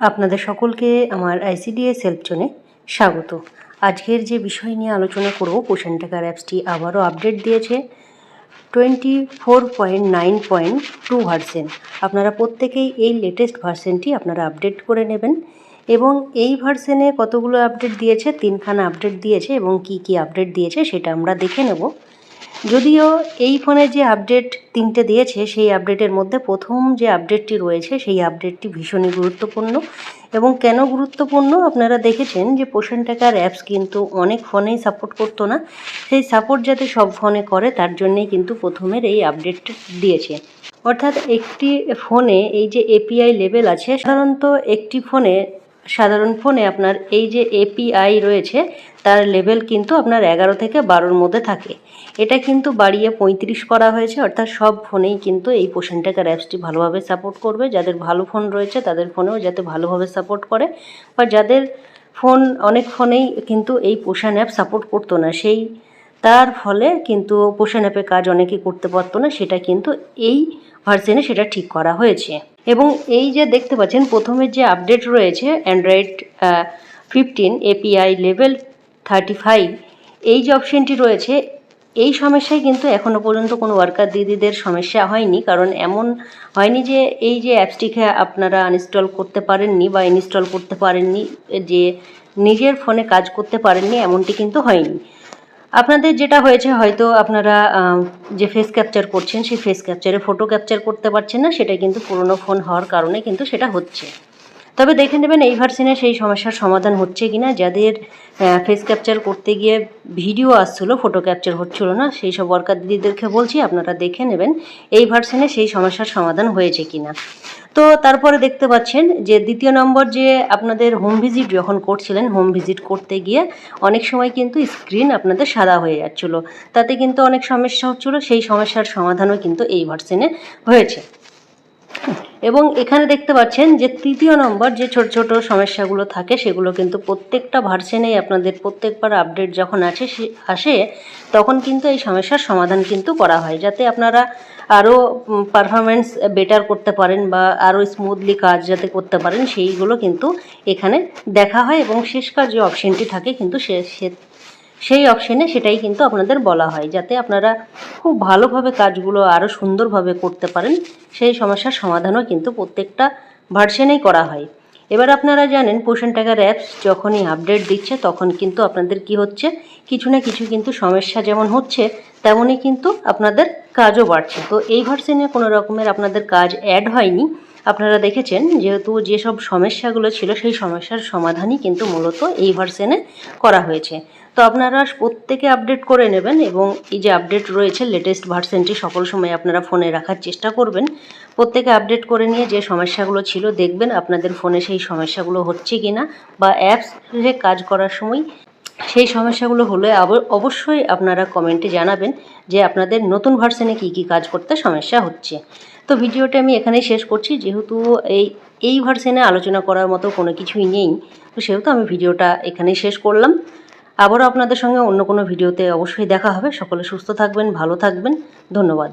আপনাদের সকলকে আমার আইসিডিএস হেল্প জোনে স্বাগত। আজকের যে বিষয় নিয়ে আলোচনা করব, পোষণ টাকার অ্যাপসটি আবারও আপডেট দিয়েছে। Twenty four point nine point two version. আপনারা প্রত্যেকেই এই লেটেস্ট ভার্সেনটি আপনারা আপডেট করে নেবেন এবং এই ভার্সেনে কতগুলো আপডেট দিয়েছে, তিনখানা আপডেট দিয়েছে এবং কি কি আপডেট দিয়েছে সেটা আমরা দেখে নেব। যদিও এই ফোনে যে আপডেট তিনটে দিয়েছে, সেই আপডেটের মধ্যে প্রথম যে আপডেটটি রয়েছে, সেই আপডেটটি ভীষণই গুরুত্বপূর্ণ। এবং কেন গুরুত্বপূর্ণ? আপনারা দেখেছেন যে পোষণ টাকার অ্যাপস কিন্তু অনেক ফোনেই সাপোর্ট করতো না। সেই সাপোর্ট যাতে সব ফোনে করে, তার জন্যেই কিন্তু প্রথমের এই আপডেটটা দিয়েছে। অর্থাৎ একটি ফোনে এই যে এপিআই লেভেল আছে, সাধারণত একটি ফোনে সাধারণ ফোনে আপনার এই যে এপিআই রয়েছে, তার লেভেল কিন্তু আপনার এগারো থেকে বারোর মধ্যে থাকে। এটা কিন্তু বাড়িয়ে পঁয়ত্রিশ করা হয়েছে, অর্থাৎ সব ফোনেই কিন্তু এই পোষণ টাকার অ্যাপসটি ভালোভাবে সাপোর্ট করবে। যাদের ভালো ফোন রয়েছে, তাদের ফোনেও যাতে ভালোভাবে সাপোর্ট করে। বা যাদের ফোন অনেক ফোনেই কিন্তু এই পোষণ অ্যাপ সাপোর্ট করতো না, সেই, তার ফলে কিন্তু পোষণ অ্যাপে কাজ অনেকে করতে পারতো না। সেটা কিন্তু এই ভার্সনে সেটা ঠিক করা হয়েছে। এবং এই যে দেখতে পাচ্ছেন, প্রথমে যে আপডেট রয়েছে Android fifteen API level thirty five এই যে অপশানটি রয়েছে, এই সমস্যায় কিন্তু এখনও পর্যন্ত কোনো ওয়ার্কার দিদিদের সমস্যা হয়নি। কারণ এমন হয়নি যে এই যে অ্যাপসটিকে আপনারা আনইনস্টল করতে পারেননি বা ইনস্টল করতে পারেননি, যে নিজের ফোনে কাজ করতে পারেননি, এমনটি কিন্তু হয়নি। আপনাদের যেটা হয়েছে, হয়তো আপনারা যে ফেস ক্যাপচার করছেন, সেই ফেস ক্যাপচারে ফটো ক্যাপচার করতে পারছেন না সেটা কিন্তু পুরনো ফোন হওয়ার কারণে কিন্তু সেটা হচ্ছে। তবে দেখে নেবেন এই ভার্সনে সেই সমস্যার সমাধান হচ্ছে কি না যাদের ফেস ক্যাপচার করতে গিয়ে ভিডিও আসছিল ফটো ক্যাপচার হচ্ছিল না, সেই সব ওয়ার্কার দিদিদেরকে বলছি, আপনারা দেখে নেবেন এই ভার্সনে সেই সমস্যার সমাধান হয়েছে কিনা। তো তারপরে দেখতে পাচ্ছেন যে দ্বিতীয় নম্বর যে আপনাদের হোম ভিজিট যখন করছিলেন হোম ভিজিট করতে গিয়ে অনেক সময় কিন্তু স্ক্রিন আপনাদের সাদা হয়ে যাচ্ছিল। তাতে কিন্তু অনেক সমস্যা হচ্ছিল, সেই সমস্যার সমাধানও কিন্তু এই ভার্সেনে হয়েছে। এবং এখানে দেখতে পাচ্ছেন যে তৃতীয় নম্বর যে ছোট ছোট সমস্যাগুলো থাকে, সেগুলো কিন্তু প্রত্যেকটা ভার্সেনেই আপনাদের প্রত্যেকবার আপডেট যখন আছে সে আসে, তখন কিন্তু এই সমস্যার সমাধান কিন্তু করা হয়। যাতে আপনারা আরও পারফরমেন্স বেটার করতে পারেন বা আরও স্মুথলি কাজ যাতে করতে পারেন, সেইগুলো কিন্তু এখানে দেখা হয় এবং শেষকার যে অপশনটি থাকে, কিন্তু সে- সেই অপশনে সেটাই কিন্তু আপনাদের বলা হয়, যাতে আপনারা খুব ভালোভাবে কাজগুলো আরও সুন্দরভাবে করতে পারেন। সেই সমস্যার সমাধানও কিন্তু প্রত্যেকটা ভার্সনেই করা হয়। এবার আপনারা জানেন পোষণ টাকার অ্যাপস যখনই আপডেট দিচ্ছে, তখন কিন্তু আপনাদের কি হচ্ছে? কিছু না কিছু কিন্তু সমস্যা যেমন হচ্ছে, তেমনই কিন্তু আপনাদের কাজও বাড়ছে। তো এই ভার্সনে কোনো রকমের আপনাদের কাজ অ্যাড হয়নি। আপনারা দেখেছেন যেহেতু যেসব সমস্যাগুলো ছিল সেই সমস্যার সমাধানই কিন্তু মূলত এই ভার্সনে করা হয়েছে। তো আপনারা প্রত্যেকে আপডেট করে নেবেন এবং এই যে আপডেট রয়েছে লেটেস্ট ভার্সনটি সকল সময় আপনারা ফোনে রাখার চেষ্টা করবেন। প্রত্যেকে আপডেট করে নিয়ে যে সমস্যাগুলো ছিল দেখবেন আপনাদের ফোনে সেই সমস্যাগুলো হচ্ছে কি না বা অ্যাপসে কাজ করার সময় সেই সমস্যাগুলো হলে অবশ্যই আপনারা কমেন্টে জানাবেন যে আপনাদের নতুন ভার্সনে কি কি কাজ করতে সমস্যা হচ্ছে। তো ভিডিওটা আমি এখানেই শেষ করছি। যেহেতু এই এই ভার্সেনে আলোচনা করার মতো কোনো কিছুই নেই, তো সেহেতু আমি ভিডিওটা এখানেই শেষ করলাম। আবারও আপনাদের সঙ্গে অন্য কোনো ভিডিওতে অবশ্যই দেখা হবে। সকলে সুস্থ থাকবেন, ভালো থাকবেন। ধন্যবাদ।